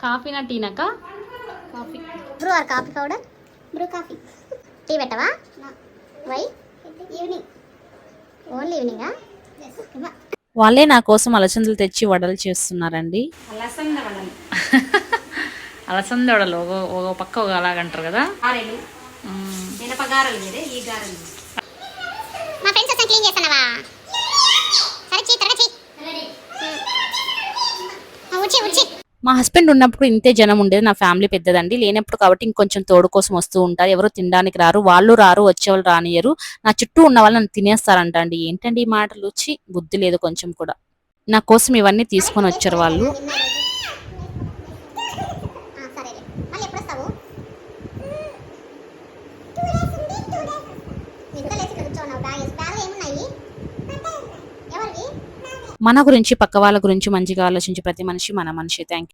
కాఫీనా టీనాక? Coffee. Bru or coffee powder? Bru coffee. Tea పెట్టవా? Why? Evening. Only ఈవినింగా? వాళ్ళే నా కోసం అలసందలు తెచ్చి వడలు చేస్తున్నారండి. అలసంద వడలు. అలసంద వడలు ఒక పక్క ఒక అలాగంటారు కదా? ఈ గారెలు. మా ఫ్రెండ్స్ క్లీన్ చేస్తున్నావా సరే చీ త్వరగా చీ. మా హస్బెండ్ ఉన్నప్పుడు ఇంతే జనం ఉండేది నా ఫ్యామిలీ పెద్దదండి. లేనప్పుడు కాబట్టి ఇంకొంచెం తోడు కోసం వస్తూ ఉంటారు. ఎవరు తినడానికి రారు వాళ్ళు రారు వచ్చేవాళ్ళు రానియరు నా చుట్టూ ఉన్న వాళ్ళు నన్ను తినేస్తారంట అండి. ఏంటండి ఈ మాటలు? వచ్చి బుద్ధి లేదు కొంచెం కూడా. నా కోసం ఇవన్నీ తీసుకొని వచ్చారు వాళ్ళు. మన గురించి పక్క వాళ్ళ గురించి మంచిగా ఆలోచించి ప్రతి మనిషి మన మనిషి. థ్యాంక్